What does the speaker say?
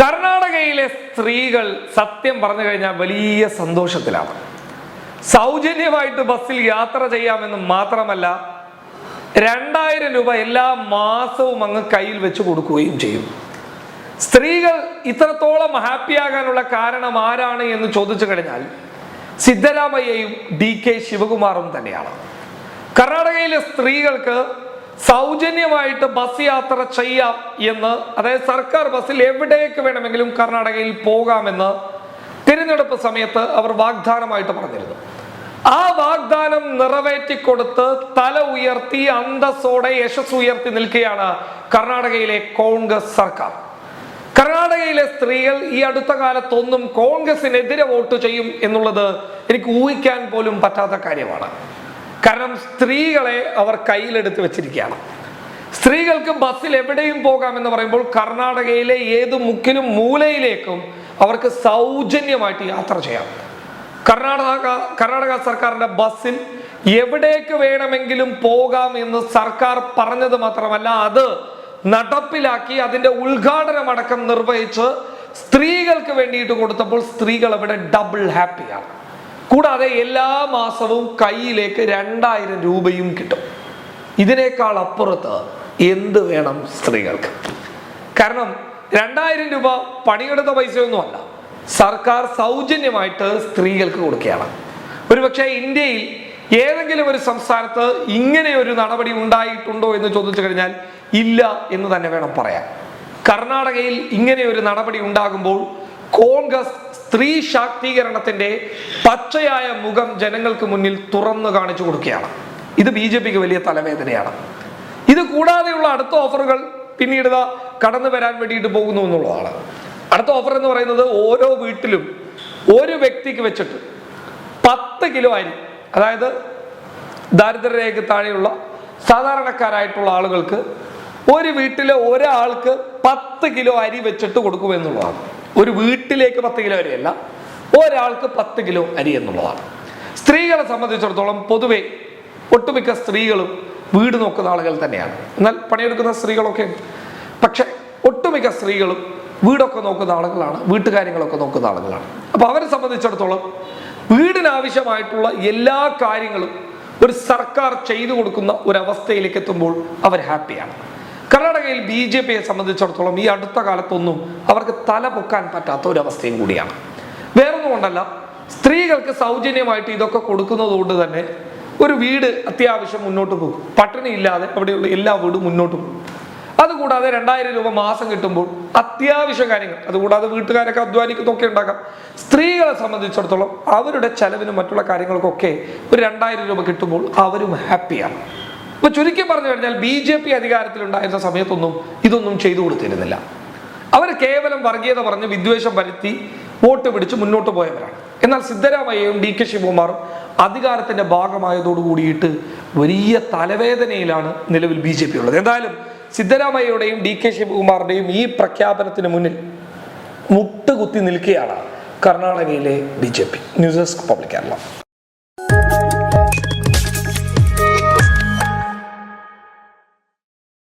കർണാടകയിലെ സ്ത്രീകൾ സത്യം പറഞ്ഞു കഴിഞ്ഞാൽ വലിയ സന്തോഷത്തിലാണ്. സൗജന്യമായിട്ട് ബസ്സിൽ യാത്ര ചെയ്യാമെന്ന് മാത്രമല്ല രണ്ടായിരം രൂപ എല്ലാ മാസവും അങ്ങ് കയ്യിൽ വെച്ച് കൊടുക്കുകയും ചെയ്യും. സ്ത്രീകൾ ഇത്രത്തോളം ഹാപ്പിയാകാനുള്ള കാരണം ആരാണ് എന്ന് ചോദിച്ചു കഴിഞ്ഞാൽ സിദ്ധരാമയ്യയും ഡി കെ ശിവകുമാറും തന്നെയാണ്. കർണാടകയിലെ സ്ത്രീകൾക്ക് സൗജന്യമായിട്ട് ബസ് യാത്ര ചെയ്യാം എന്ന് അതായത് സർക്കാർ ബസ്സിൽ എവിടേക്ക് വേണമെങ്കിലും കർണാടകയിൽ പോകാമെന്ന് തിരഞ്ഞെടുപ്പ് സമയത്ത് അവർ വാഗ്ദാനമായിട്ട് പറഞ്ഞിരുന്നു. ആ വാഗ്ദാനം നിറവേറ്റിക്കൊടുത്ത് തല ഉയർത്തി അന്തസ്സോടെ യശസ് ഉയർത്തി നിൽക്കുകയാണ് കർണാടകയിലെ കോൺഗ്രസ് സർക്കാർ. കർണാടകയിലെ സ്ത്രീകൾ ഈ അടുത്ത കാലത്തൊന്നും കോൺഗ്രസിനെതിരെ വോട്ട് ചെയ്യും എന്നുള്ളത് എനിക്ക് ഊഹിക്കാൻ പോലും പറ്റാത്ത കാര്യമാണ്. കാരണം സ്ത്രീകളെ അവർ കയ്യിലെടുത്ത് വെച്ചിരിക്കുകയാണ്. സ്ത്രീകൾക്ക് ബസ്സിൽ എവിടെയും പോകാമെന്ന് പറയുമ്പോൾ കർണാടകയിലെ ഏത് മുക്കിലും മൂലയിലേക്കും അവർക്ക് സൗജന്യമായിട്ട് യാത്ര ചെയ്യാം. കർണാടക കർണാടക സർക്കാരിന്റെ ബസ്സിൽ എവിടേക്ക് വേണമെങ്കിലും പോകാം എന്ന് സർക്കാർ പറഞ്ഞത് മാത്രമല്ല അത് നടപ്പിലാക്കി അതിന്റെ ഉദ്ഘാടനം അടക്കം നിർവഹിച്ച് സ്ത്രീകൾക്ക് വേണ്ടിയിട്ട് കൊടുത്തപ്പോൾ സ്ത്രീകൾ അവിടെ ഡബിൾ ഹാപ്പിയാണ് കൂടാതെ എല്ലാ മാസവും കയ്യിലേക്ക് രണ്ടായിരം രൂപയും കിട്ടും. ഇതിനേക്കാൾ അപ്പുറത്ത് എന്ത് വേണം സ്ത്രീകൾക്ക്? കാരണം രണ്ടായിരം രൂപ പണിയെടുത്ത പൈസയൊന്നുമല്ല സർക്കാർ സൗജന്യമായിട്ട് സ്ത്രീകൾക്ക് കൊടുക്കുകയാണ്. ഒരുപക്ഷെ ഇന്ത്യയിൽ ഏതെങ്കിലും ഒരു സംസ്ഥാനത്ത് ഇങ്ങനെ ഒരു നടപടി ഉണ്ടായിട്ടുണ്ടോ എന്ന് ചോദിച്ചു കഴിഞ്ഞാൽ ഇല്ല എന്ന് തന്നെ വേണം പറയാൻ. കർണാടകയിൽ ഇങ്ങനെ ഒരു നടപടി ഉണ്ടാകുമ്പോൾ കോൺഗ്രസ് സ്ത്രീ ശാക്തീകരണത്തിന്റെ പച്ചയായ മുഖം ജനങ്ങൾക്ക് മുന്നിൽ തുറന്നു കാണിച്ചു കൊടുക്കുകയാണ്. ഇത് ബി ജെ പിക്ക് വലിയ തലവേദനയാണ്. ഇത് കൂടാതെയുള്ള അടുത്ത ഓഫറുകൾ പിന്നീട് കടന്നു വരാൻ വേണ്ടിയിട്ട് പോകുന്നു എന്നുള്ളതാണ്. അടുത്ത ഓഫർ എന്ന് പറയുന്നത് ഓരോ വീട്ടിലും ഒരു വ്യക്തിക്ക് വെച്ചിട്ട് പത്ത് കിലോ അരി അതായത് ദാരിദ്ര്യരേഖ താഴെയുള്ള സാധാരണക്കാരായിട്ടുള്ള ആളുകൾക്ക് ഒരു വീട്ടിലെ ഒരാൾക്ക് പത്ത് കിലോ അരി വെച്ചിട്ട് കൊടുക്കുമെന്നുള്ളതാണ് ഒരു വീട്ടിലേക്ക് പത്ത് കിലോ അരിയല്ല ഒരാൾക്ക് പത്ത് കിലോ അരി എന്നുള്ളതാണ്. സ്ത്രീകളെ സംബന്ധിച്ചിടത്തോളം പൊതുവെ ഒട്ടുമിക്ക സ്ത്രീകളും വീട് നോക്കുന്ന ആളുകൾ തന്നെയാണ്. എന്നാൽ പണിയെടുക്കുന്ന സ്ത്രീകളൊക്കെ പക്ഷെ ഒട്ടുമിക്ക സ്ത്രീകളും വീടൊക്കെ നോക്കുന്ന ആളുകളാണ് വീട്ടുകാര്യങ്ങളൊക്കെ നോക്കുന്ന ആളുകളാണ്. അപ്പോൾ അവരെ സംബന്ധിച്ചിടത്തോളം വീടിനാവശ്യമായിട്ടുള്ള എല്ലാ കാര്യങ്ങളും ഒരു സർക്കാർ ചെയ്തു കൊടുക്കുന്ന ഒരു അവസ്ഥയിലേക്ക് എത്തുമ്പോൾ അവർ ഹാപ്പിയാണ്. കർണാടകയിൽ ബി ജെ പിയെ സംബന്ധിച്ചിടത്തോളം ഈ അടുത്ത കാലത്തൊന്നും അവർക്ക് തല പൊക്കാൻ പറ്റാത്ത ഒരു അവസ്ഥയും കൂടിയാണ്. വേറൊന്നും കൊണ്ടല്ല സ്ത്രീകൾക്ക് സൗജന്യമായിട്ട് ഇതൊക്കെ കൊടുക്കുന്നതുകൊണ്ട് തന്നെ ഒരു വീട് അത്യാവശ്യം മുന്നോട്ട് പോകും. പട്ടിണി ഇല്ലാതെ അവിടെയുള്ള എല്ലാ വീടും മുന്നോട്ട് പോകും. അതുകൂടാതെ രണ്ടായിരം രൂപ മാസം കിട്ടുമ്പോൾ അത്യാവശ്യ കാര്യങ്ങൾ അതുകൂടാതെ വീട്ടുകാരൊക്കെ അധ്വാനിക്കുന്നൊക്കെ ഉണ്ടാക്കാം. സ്ത്രീകളെ സംബന്ധിച്ചിടത്തോളം അവരുടെ ചെലവിനും മറ്റുള്ള കാര്യങ്ങൾക്കൊക്കെ ഒരു രണ്ടായിരം രൂപ കിട്ടുമ്പോൾ അവരും ഹാപ്പിയാണ് ഇപ്പൊ ചുരുക്കി പറഞ്ഞു കഴിഞ്ഞാൽ ബി ജെ പി അധികാരത്തിലുണ്ടായിരുന്ന സമയത്തൊന്നും ഇതൊന്നും ചെയ്തു കൊടുത്തിരുന്നില്ല. അവർ കേവലം വർഗീയത പറഞ്ഞ് വിദ്വേഷം വരുത്തി വോട്ട് പിടിച്ച് മുന്നോട്ട് പോയവരാണ്. എന്നാൽ സിദ്ധരാമയ്യയും ഡി കെ ശിവകുമാറും അധികാരത്തിന്റെ ഭാഗമായതോടുകൂടിയിട്ട് വലിയ തലവേദനയിലാണ് നിലവിൽ ബി ജെ പി ഉള്ളത്. എന്തായാലും സിദ്ധരാമയ്യയുടെയും ഡി കെ ശിവകുമാറിന്റെയും ഈ പ്രഖ്യാപനത്തിന് മുന്നിൽ മുട്ടുകുത്തി നിൽക്കുകയാണ് കർണാടകയിലെ B J P. News desk public Kerala.